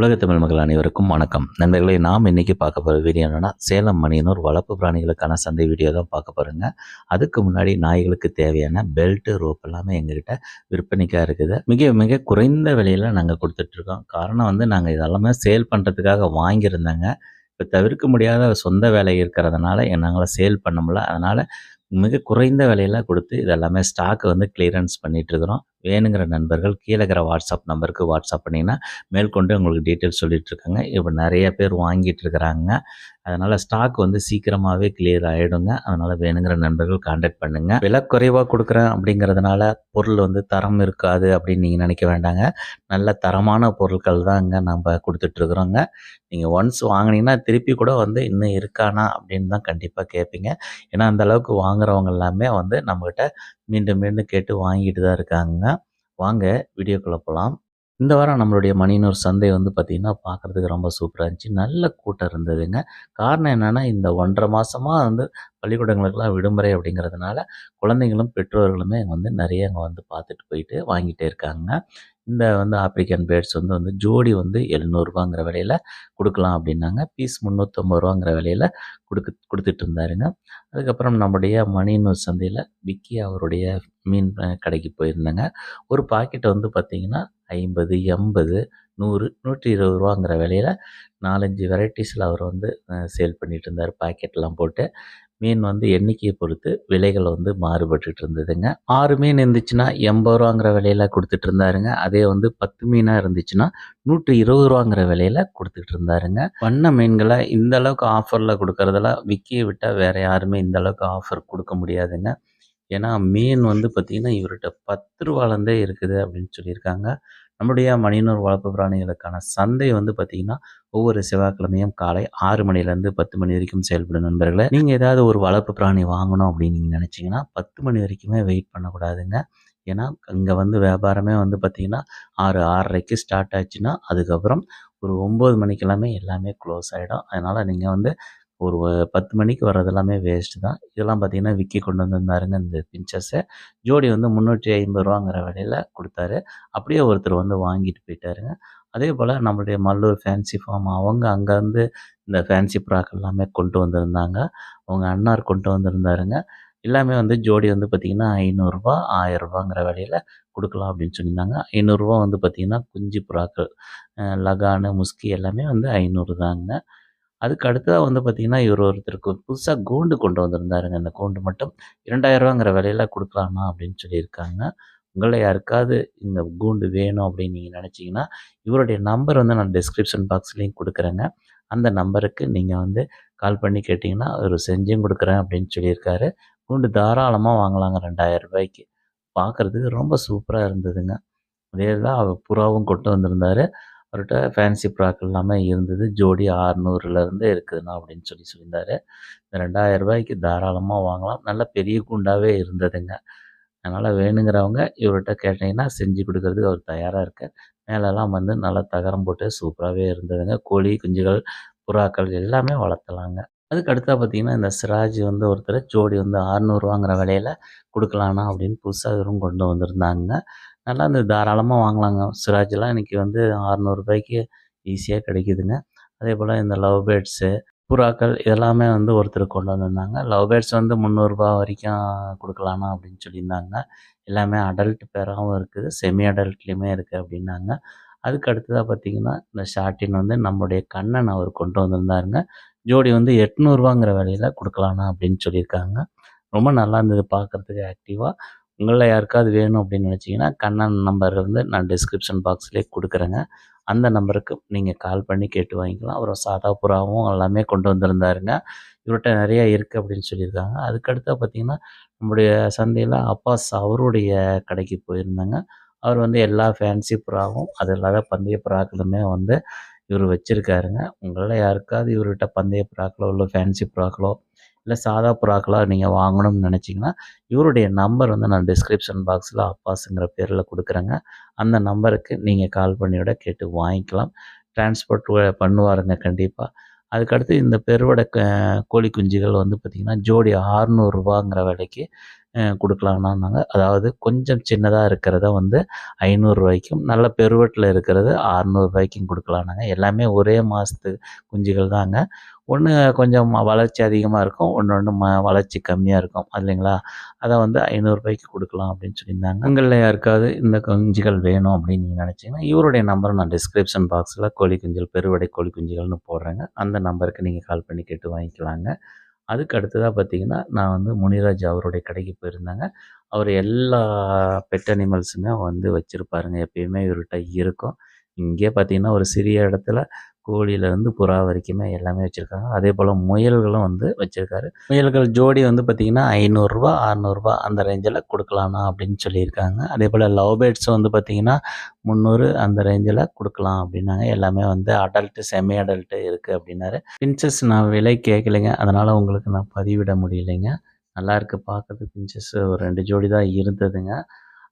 உலக தமிழ் மக்கள் அனைவருக்கும் வணக்கம். நண்பர்களை நாம் இன்றைக்கி பார்க்க போகிற வீடியோ என்னென்னா சேலம் மணியனூர் வளர்ப்பு பிராணிகளுக்கான சந்தை வீடியோ தான் பார்க்க போகிறோங்க அதுக்கு முன்னாடி நாய்களுக்கு தேவையான பெல்ட்டு ரோப் எல்லாமே எங்ககிட்ட விற்பனைக்காக இருக்குது. மிக மிக குறைந்த விலையில் நாங்கள் கொடுத்துட்ருக்கோம் காரணம் வந்து நாங்கள் இதெல்லாமே சேல் பண்ணுறதுக்காக வாங்கியிருந்தேங்க. இப்போ தவிர்க்க முடியாத சொந்த வேலை இருக்கிறதுனால நாங்களாம் சேல் பண்ண முடியல. அதனால் மிக குறைந்த விலையெல்லாம் கொடுத்து இதெல்லாமே ஸ்டாக்கை வந்து கிளியரன்ஸ் பண்ணிகிட்ருக்குறோம் வேணுங்கிற நண்பர்கள் கீழே இருக்கிற வாட்ஸ்அப் நம்பருக்கு வாட்ஸ்அப் பண்ணிங்கன்னா மேற்கொண்டு உங்களுக்கு டீட்டெயில்ஸ் சொல்லிகிட்ருக்காங்க இப்போ நிறைய பேர் வாங்கிட்டு இருக்கிறாங்க. அதனால் ஸ்டாக் வந்து சீக்கிரமாகவே கிளியர் ஆகிடுங்க அதனால் வேணுங்கிற நண்பர்கள் காண்டாக்ட் பண்ணுங்கள் விலை குறைவாக கொடுக்குறேன் அப்படிங்கிறதுனால பொருள் வந்து தரம் இருக்காது அப்படின்னு நீங்கள் நினைக்க வேண்டாங்க. நல்ல தரமான பொருட்கள் தான் இங்கே நம்ம கொடுத்துட்ருக்குறோங்க. நீங்கள் ஒன்ஸ் வாங்கினீங்கன்னா திருப்பி கூட வந்து இன்னும் இருக்கானா அப்படின்னு தான் கண்டிப்பாக கேட்பீங்க ஏன்னா அந்த அளவுக்கு வாங்குறவங்க எல்லாமே வந்து நம்மக்கிட்ட மீண்டும் மீண்டும் கேட்டு வாங்கிட்டு தான் இருக்காங்க. வாங்க வீடியோக்குள்ளே போகலாம் இந்த வாரம் நம்மளுடைய மணியனூர் சந்தை வந்து பார்த்திங்கன்னா பார்க்குறதுக்கு ரொம்ப சூப்பராக இருந்துச்சு. நல்ல கூட்டம் இருந்ததுங்க. காரணம் என்னென்னா இந்த ஒன்றரை மாதமாக வந்து பள்ளிக்கூடங்களுக்கெல்லாம் விடுமுறை அப்படிங்கிறதுனால குழந்தைங்களும் பெற்றோர்களுமே வந்து நிறைய அங்கே வந்து பார்த்துட்டு போயிட்டு வாங்கிட்டே இருக்காங்க. இந்த வந்து ஆப்ரிக்கன் பேர்ட்ஸ் வந்து வந்து ஜோடி வந்து எழுநூறுபாங்கிற விலையில் கொடுக்கலாம் அப்படின்னாங்க. பீஸ் முந்நூற்றம்பது ரூபாங்கிற விலையில் கொடுக்கு கொடுத்துட்டு இருந்தாருங்க. அதுக்கப்புறம் நம்முடைய மணியனூர் சந்தையில் விக்கி அவருடைய மீன் கடைக்கு போயிருந்தேங்க. ஒரு பாக்கெட்டை வந்து பார்த்திங்கன்னா ஐம்பது எண்பது நூறு நூற்றி இருபது ரூபாங்கிற விலையில் நாலஞ்சு வெரைட்டிஸில் அவர் வந்து சேல் பண்ணிகிட்டு இருந்தார் பாக்கெட்லாம் போட்டு மீன் வந்து எண்ணிக்கையை பொறுத்து விலைகள் வந்து மாறுபட்டுட்டு இருந்ததுங்க ஆறு மீன் இருந்துச்சுன்னா எண்பது ரூபாங்கிற விலையில கொடுத்துட்டு இருந்தாருங்க அதே வந்து பத்து மீனாக இருந்துச்சுன்னா நூற்றி இருபது ரூபாங்கிற விலையில் கொடுத்துட்டு இருந்தாருங்க வண்ண மீன்களை இந்த அளவுக்கு ஆஃபரில் கொடுக்கறதெல்லாம் விற்கியை விட்டால் வேறு யாருமே இந்த அளவுக்கு ஆஃபர் கொடுக்க முடியாதுங்க. ஏன்னா மீன் வந்து பார்த்திங்கன்னா இவர்கிட்ட பத்து ரூபாலேருந்தே இருக்குது அப்படின்னு சொல்லியிருக்காங்க. நம்முடைய மணியனூர் வளர்ப்பு பிராணிகளுக்கான சந்தை வந்து பார்த்திங்கன்னா ஒவ்வொரு செவ்வாய்க்கிழமையும் காலை ஆறு மணிலேருந்து பத்து மணி வரைக்கும் செயல்படும் நண்பர்களே. நீங்கள் ஏதாவது ஒரு வளர்ப்பு பிராணி வாங்கணும் அப்படின்னு நீங்கள் நினச்சிங்கன்னா பத்து மணி வரைக்குமே வெயிட் பண்ணக்கூடாதுங்க. ஏன்னா இங்கே வந்து வியாபாரமே வந்து பார்த்திங்கன்னா ஆறு ஆறரைக்கு ஸ்டார்ட் ஆச்சுன்னா அதுக்கப்புறம் ஒரு ஒம்பது மணிக்கெல்லாமே எல்லாமே க்ளோஸ் ஆகிடும் அதனால் நீங்கள் வந்து ஒரு பத்து மணிக்கு வர்றது எல்லாமே வேஸ்ட்டு தான். இதெல்லாம் பார்த்திங்கன்னா விக்கி கொண்டு வந்திருந்தாருங்க இந்த பிஞ்சர்ஸை ஜோடி வந்து முந்நூற்றி ஐம்பது ரூபாங்கிற விலையில் கொடுத்தாரு. அப்படியே ஒருத்தர் வந்து வாங்கிட்டு போயிட்டாருங்க. அதே போல் நம்மளுடைய மல்லூர் ஃபேன்சி ஃபார்ம் அவங்க அங்கேருந்து இந்த ஃபேன்சி ப்ராக் எல்லாமே கொண்டு வந்திருந்தாங்க. அவங்க அண்ணார் கொண்டு வந்திருந்தாருங்க. எல்லாமே வந்து ஜோடி வந்து பார்த்திங்கன்னா ஐநூறுரூவா ஆயிரரூபாங்கிற விலையில் கொடுக்கலாம் அப்படின்னு சொல்லியிருந்தாங்க. ஐநூறுரூவா வந்து பார்த்திங்கன்னா குஞ்சு புறாக்கள் லகானு முஸ்கி எல்லாமே வந்து ஐநூறு தாங்க. அதுக்கு அடுத்ததாக வந்து பார்த்திங்கன்னா இவர் ஒருத்தருக்கு புதுசாக கூண்டு கொண்டு வந்திருந்தாருங்க. அந்த கூண்டு மட்டும் இரண்டாயிரரூவாங்கிற விலையில கொடுக்கலாமா அப்படின்னு சொல்லியிருக்காங்க. உங்களில் யாருக்காவது இந்த கூண்டு வேணும் அப்படின்னு நீங்கள் நினச்சிங்கன்னா இவருடைய நம்பர் வந்து நான் டிஸ்கிரிப்ஷன் பாக்ஸ்லேயும் கொடுக்குறேங்க. அந்த நம்பருக்கு நீங்கள் வந்து கால் பண்ணி கேட்டிங்கன்னா அவர் செஞ்சும் கொடுக்குறேன் அப்படின்னு சொல்லியிருக்காரு. கூண்டு தாராளமாக வாங்கலாங்க ரெண்டாயிரம் ரூபாய்க்கு. பார்க்குறதுக்கு ரொம்ப சூப்பராக இருந்ததுங்க. அதே தான் அவர் புறாவும் கொண்டு வந்திருந்தார். அவர்கிட்ட ஃபேன்சி ப்ராக் எல்லாமே இருந்தது. ஜோடி ஆறுநூறுலேருந்து இருக்குதுண்ணா அப்படின்னு சொல்லி சொல்லியிருந்தார். இந்த ரெண்டாயிரம் ரூபாய்க்கு தாராளமாக வாங்கலாம். நல்ல பெரிய குண்டாகவே இருந்ததுங்க. அதனால் வேணுங்கிறவங்க இவர்கிட்ட கேட்டிங்கன்னா செஞ்சு கொடுக்குறதுக்கு அவர் தயாராக இருக்கார். மேலெல்லாம் வந்து நல்லா தகரம் போட்டு சூப்பராகவே இருந்ததுங்க. கோழி குஞ்சுகள் புறாக்கள் எல்லாமே வளர்த்தலாங்க. அதுக்கு அடுத்தா பார்த்தீங்கன்னா இந்த சிராஜ் வந்து ஒருத்தர் ஜோடி வந்து ஆறுநூறுவாங்கிற விலையில் கொடுக்கலானா அப்படின்னு புதுசாக இவரும் கொண்டு வந்திருந்தாங்க. நல்லா இருந்தது தாராளமாக வாங்கலாங்க. சிராஜெலாம் இன்றைக்கி வந்து அறநூறுபாய்க்கு ஈஸியாக கிடைக்குதுங்க. அதே போல் இந்த லவ் பேர்ட்ஸு புறாக்கள் இதெல்லாமே வந்து ஒருத்தர் கொண்டு வந்திருந்தாங்க. லவ் பேர்ட்ஸ் வந்து முந்நூறுரூபா வரைக்கும் கொடுக்கலாமா அப்படின்னு சொல்லியிருந்தாங்க. எல்லாமே அடல்ட் பேராகவும் இருக்குது. செமி அடல்ட்லேயுமே இருக்குது அப்படின்னாங்க. அதுக்கு அடுத்ததாக பார்த்திங்கன்னா இந்த ஷார்டின் வந்து நம்முடைய கண்ணன் அவர் கொண்டு வந்திருந்தாருங்க. ஜோடி வந்து எட்நூறுவாங்கிற விலையில் கொடுக்கலானா அப்படின்னு சொல்லியிருக்காங்க. ரொம்ப நல்லா இருந்தது பார்க்குறதுக்கு ஆக்டிவாக உங்களில் யாருக்காவது வேணும் அப்படின்னு நினச்சிங்கன்னா கண்ணன் நம்பர் வந்து நான் டிஸ்கிரிப்ஷன் பாக்ஸ்லேயே கொடுக்குறேங்க. அந்த நம்பருக்கு நீங்கள் கால் பண்ணி கேட்டு வாங்கிக்கலாம். அப்புறம் சாதா புறாவும் எல்லாமே கொண்டு வந்திருந்தாருங்க. இவர்கிட்ட நிறையா இருக்குது அப்படின்னு சொல்லியிருக்காங்க. அதுக்கடுத்து பார்த்திங்கன்னா நம்முடைய சந்தையில் அப்பாஸ் அவருடைய கடைக்கு போயிருந்தாங்க. அவர் வந்து எல்லா ஃபேன்சி புறாவும் அது இல்லாத பந்தய புறாக்களுமே வந்து இவர் வச்சுருக்காருங்க. உங்களில் யாருக்காவது இவர்கிட்ட பந்தய புறாக்களோ இல்லை ஃபேன்சி புறாக்களோ இல்லை சாதா புறாக்களாக நீங்கள் வாங்கணும்னு நினச்சிங்கன்னா இவருடைய நம்பர் வந்து நான் டிஸ்கிரிப்ஷன் பாக்ஸில் அப்பாஸுங்கிற பேரில் கொடுக்குறேங்க. அந்த நம்பருக்கு நீங்கள் கால் பண்ணியோட கேட்டு வாங்கிக்கலாம். டிரான்ஸ்போர்ட் பண்ணுவாருங்க கண்டிப்பாக அதுக்கடுத்து இந்த பெருவடை க கோழி குஞ்சுகள் வந்து பார்த்திங்கன்னா ஜோடி ஆறுநூறுபாங்கிற விலைக்கு கொடுக்கலான்னாங்க அதாவது கொஞ்சம் சின்னதாக இருக்கிறத வந்து ஐநூறுரூவாய்க்கும் நல்ல பெருவட்டில் இருக்கிறது அறநூறுபாய்க்கும் கொடுக்கலான்னாங்க எல்லாமே ஒரே மாதத்து குஞ்சுகள் தாங்க. ஒன்று கொஞ்சம் வளர்ச்சி அதிகமாக இருக்கும். ஒன்று ஒன்று ம வளர்ச்சி கம்மியாக இருக்கும். இல்லைங்களா? அதை வந்து ஐநூறுரூபாய்க்கு கொடுக்கலாம் அப்படின்னு சொல்லியிருந்தாங்க. உங்களில் யாருக்காவது இந்த குஞ்சுகள் வேணும் அப்படின்னு நீங்கள் நினச்சிங்கன்னா இவருடைய நம்பரை நான் டிஸ்கிரிப்ஷன் பாக்ஸில் கோழி குஞ்சுகள் பெருவடை கோழி குஞ்சுகள்னு போடுறேங்க. அந்த நம்பருக்கு நீங்கள் கால் பண்ணி கேட்டு வாங்கிக்கலாங்க. அதுக்கு அடுத்ததாக பார்த்தீங்கன்னா நான் வந்து முனிராஜ் அவருடைய கடைக்கு போயிருந்தாங்க. அவர் எல்லா பெட் அனிமல்ஸுமே வந்து வச்சுருப்பாருங்க. எப்பயுமே இவர்கிட்ட இருக்கும். இங்கே பார்த்தீங்கன்னா ஒரு சிறிய இடத்துல கோழியிலேருந்து புறா வரைக்குமே எல்லாமே வச்சுருக்காங்க. அதே போல் முயல்களும் வந்து வச்சுருக்காரு. முயல்கள் ஜோடி வந்து பார்த்திங்கன்னா ஐநூறுரூவா அறநூறுபா அந்த ரேஞ்சில் கொடுக்கலாண்ணா அப்படின்னு சொல்லியிருக்காங்க. அதே போல் லவ் பேர்ட்ஸ் வந்து பார்த்திங்கன்னா முந்நூறு அந்த ரேஞ்சில் கொடுக்கலாம் அப்படின்னாங்க. எல்லாமே வந்து அடல்ட்டு செமி அடல்ட்டு இருக்குது அப்படின்னாரு. பின்சஸ் நான் விலை கேட்கலைங்க அதனால் உங்களுக்கு நான் பதிவிட முடியலைங்க. நல்லா இருக்குது பார்க்குறதுக்கு பின்சஸ் ஒரு ரெண்டு ஜோடி தான் இருந்ததுங்க.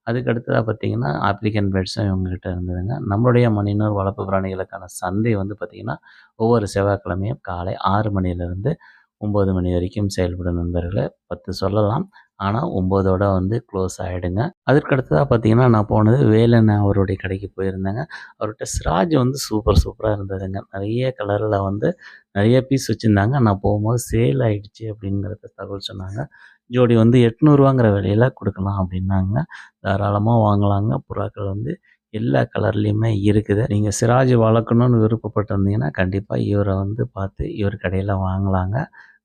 அதுக்கு அடுத்ததாக பார்த்தீங்கன்னா ஆப்ரிக்கன் பேர்ட்ஸும் இவங்ககிட்ட இருந்ததுங்க. நம்மளுடைய மணிநூர் வளர்ப்பு பிராணிகளுக்கான சந்தை வந்து பார்த்திங்கன்னா ஒவ்வொரு செவ்வாய்க்கிழமையும் காலை ஆறு மணிலேருந்து ஒம்பது மணி வரைக்கும் செயல்படும் நண்பர்களை பத்து சொல்லலாம். ஆனால் ஒம்போதோட வந்து க்ளோஸ் ஆகிடுங்க அதற்கு அடுத்ததாக பார்த்தீங்கன்னா நான் போனது வேலன் அவருடைய கடைக்கு போயிருந்தேங்க. அவர்கிட்ட சிராஜ் வந்து சூப்பர் சூப்பராக இருந்ததுங்க. நிறைய கலரில் வந்து நிறைய பீஸ் வச்சுருந்தாங்க. நான் போகும்போது சேல் ஆகிடுச்சு அப்படிங்கிறத தகவல் சொன்னாங்க. ஜோடி வந்து எட்நூறுவாங்கிற விலையில் கொடுக்கலாம் அப்படின்னாங்க. தாராளமாக வாங்கலாங்க. புறாக்கள் வந்து எல்லா கலர்லேயுமே இருக்குது. நீங்கள் சிராஜ் வளர்க்கணுன்னு விருப்பப்பட்டிருந்தீங்கன்னா கண்டிப்பாக இவரை வந்து பார்த்து இவர் கடையில் வாங்கலாங்க.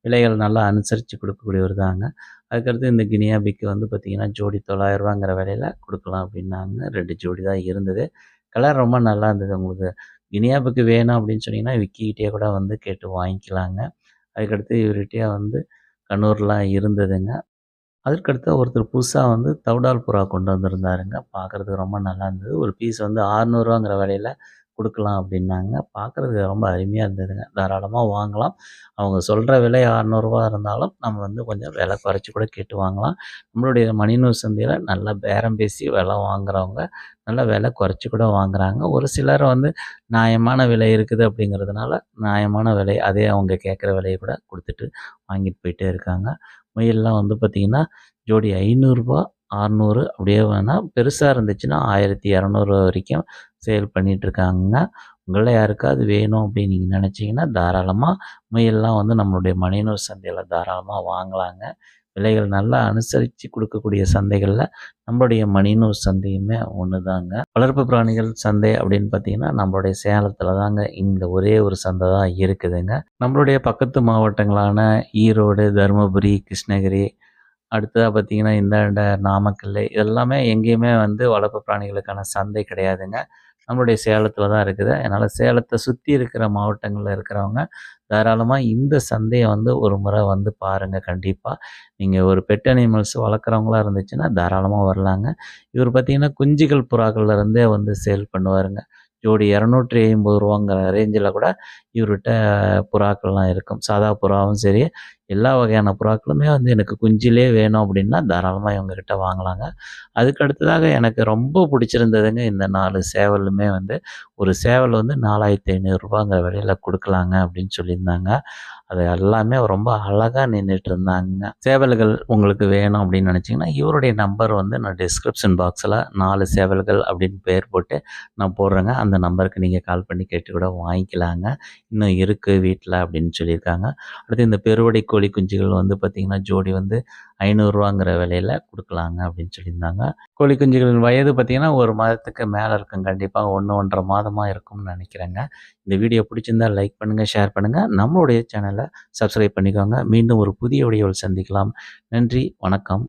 விலைகள் நல்லா அனுசரித்து கொடுக்கக்கூடியவர் தாங்க அதுக்கடுத்து இந்த கினியா பிக்கு வந்து பார்த்திங்கன்னா ஜோடி தொள்ளாயிரரூவாங்கிற விலையில் கொடுக்கலாம் அப்படின்னாங்க. ரெண்டு ஜோடி தான் இருந்தது. கலர் ரொம்ப நல்லா இருந்தது உங்களுக்கு. கினியா பிக்கு வேணும் அப்படின்னு சொன்னீங்கன்னா விக்கிக்கிட்டே கூட வந்து கேட்டு வாங்கிக்கலாங்க. அதுக்கடுத்து இவர்கிட்டயே வந்து கண்ணூர்லாம் இருந்ததுங்க. அதற்கடுத்து ஒருத்தர் புதுசாக வந்து தவுடால் புறா கொண்டு வந்திருந்தாருங்க. பார்க்குறதுக்கு ரொம்ப நல்லா இருந்தது. ஒரு பீஸ் வந்து ஆறுநூறுவாங்கிற விலையில் கொடுக்கலாம் அப்படின்னாங்க. பார்க்குறதுக்கு ரொம்ப அருமையாக இருந்ததுங்க. தாராளமாக வாங்கலாம். அவங்க சொல்கிற விலை அறநூறுவா இருந்தாலும் நம்ம வந்து கொஞ்சம் விலை குறைச்சி கூட கேட்டு வாங்கலாம். நம்மளுடைய மணிநூர் சந்தையில் நல்லா பேரம் பேசி விலை வாங்குறவங்க நல்லா விலை குறைச்சி கூட வாங்குறாங்க. ஒரு சிலர் வந்து நியாயமான விலை இருக்குது அப்படிங்கிறதுனால நியாயமான விலை அதே அவங்க கேட்குற விலையை கூட கொடுத்துட்டு வாங்கிட்டு போயிட்டே இருக்காங்க. முயல்லாம் வந்து பார்த்திங்கன்னா ஜோடி ஐநூறுரூபா அறநூறு அப்படியே வேணால் பெருசாக இருந்துச்சுன்னா ஆயிரத்தி இரநூறு வரைக்கும் சேல் பண்ணிகிட்ருக்காங்க உங்களில் யாருக்காவது வேணும் அப்படின்னு நீங்கள் நினச்சிங்கன்னா தாராளமாக முயல்லாம் வந்து நம்மளுடைய மணிநூர் சந்தையில் தாராளமாக வாங்கலாங்க. விலைகள் நல்லா அனுசரித்து கொடுக்கக்கூடிய சந்தைகளில் நம்மளுடைய மணிநூர் சந்தையுமே ஒன்று தாங்க வளர்ப்பு பிராணிகள் சந்தை அப்படின்னு பார்த்தீங்கன்னா நம்மளுடைய சேலத்தில் தாங்க இந்த ஒரே ஒரு சந்தை தான் இருக்குதுங்க. நம்மளுடைய பக்கத்து மாவட்டங்களான ஈரோடு தருமபுரி கிருஷ்ணகிரி அடுத்ததாக பார்த்தீங்கன்னா இந்த நாமக்கல் இதெல்லாமே எங்கேயுமே வந்து வளர்ப்பு பிராணிகளுக்கான சந்தை கிடையாதுங்க. நம்மளுடைய சேலத்தில் தான் இருக்குது. அதனால் சேலத்தை சுற்றி இருக்கிற மாவட்டங்களில் இருக்கிறவங்க தாராளமாக இந்த சந்தையை வந்து ஒரு முறை வந்து பாருங்கள் கண்டிப்பாக நீங்கள் ஒரு பெட் அனிமல்ஸ் வளர்க்குறவங்களா இருந்துச்சுன்னா தாராளமாக வரலாங்க. இவர் பார்த்திங்கன்னா குஞ்சுகள் புறாக்கள்லேருந்தே வந்து சேல் பண்ணுவாருங்க. ஜோடி இரநூற்றி ஐம்பது ரூபாங்கிற ரேஞ்சில் கூட இவர்கிட்ட புறாக்கள்லாம் இருக்கும். சாதா புறாவும் சரி எல்லா வகையான புறாக்களுமே வந்து எனக்கு குஞ்சிலே வேணும் அப்படின்னா தாராளமாக இவங்கக்கிட்ட வாங்கலாங்க. அதுக்கு அடுத்ததாக எனக்கு ரொம்ப பிடிச்சிருந்ததுங்க இந்த நாலு சேவலுமே வந்து ஒரு சேவல் வந்து நாலாயிரத்தி ஐநூறுரூபாங்கிற விலையில் கொடுக்கலாங்க அப்படின்னு சொல்லியிருந்தாங்க. அது எல்லாமே ரொம்ப அழகாக நின்றுட்டு இருந்தாங்க சேவல்கள் உங்களுக்கு வேணும் அப்படின்னு நினச்சிங்கன்னா இவருடைய நம்பர் வந்து நான் டிஸ்கிரிப்ஷன் பாக்ஸில் நாலு சேவல்கள் அப்படின்னு பேர் போட்டு நான் போடுறேங்க. அந்த நம்பருக்கு நீங்கள் கால் பண்ணி கேட்டு கூட வாங்கிக்கலாங்க. இன்னும் இருக்குது வீட்டில் அப்படின்னு சொல்லியிருக்காங்க. அடுத்து இந்த பெருவடை கோழி குஞ்சுகள் வந்து பார்த்திங்கன்னா ஜோடி வந்து ஐநூறுரூவாங்கிற விலையில் கொடுக்கலாங்க அப்படின்னு சொல்லியிருந்தாங்க. கோழி குஞ்சுகளின் வயது பார்த்திங்கன்னா ஒரு மாதத்துக்கு மேலே இருக்கும். கண்டிப்பாக ஒன்று ஒன்றரை மாதமாக இருக்கும்னு நினைக்கிறேங்க. இந்த வீடியோ பிடிச்சிருந்தா லைக் பண்ணுங்கள் ஷேர் பண்ணுங்கள் நம்மளுடைய சேனலை சப்ஸ்கிரைப் பண்ணிக்கோங்க. மீண்டும் ஒரு புதிய வீடியோவில் சந்திக்கலாம். நன்றி வணக்கம்.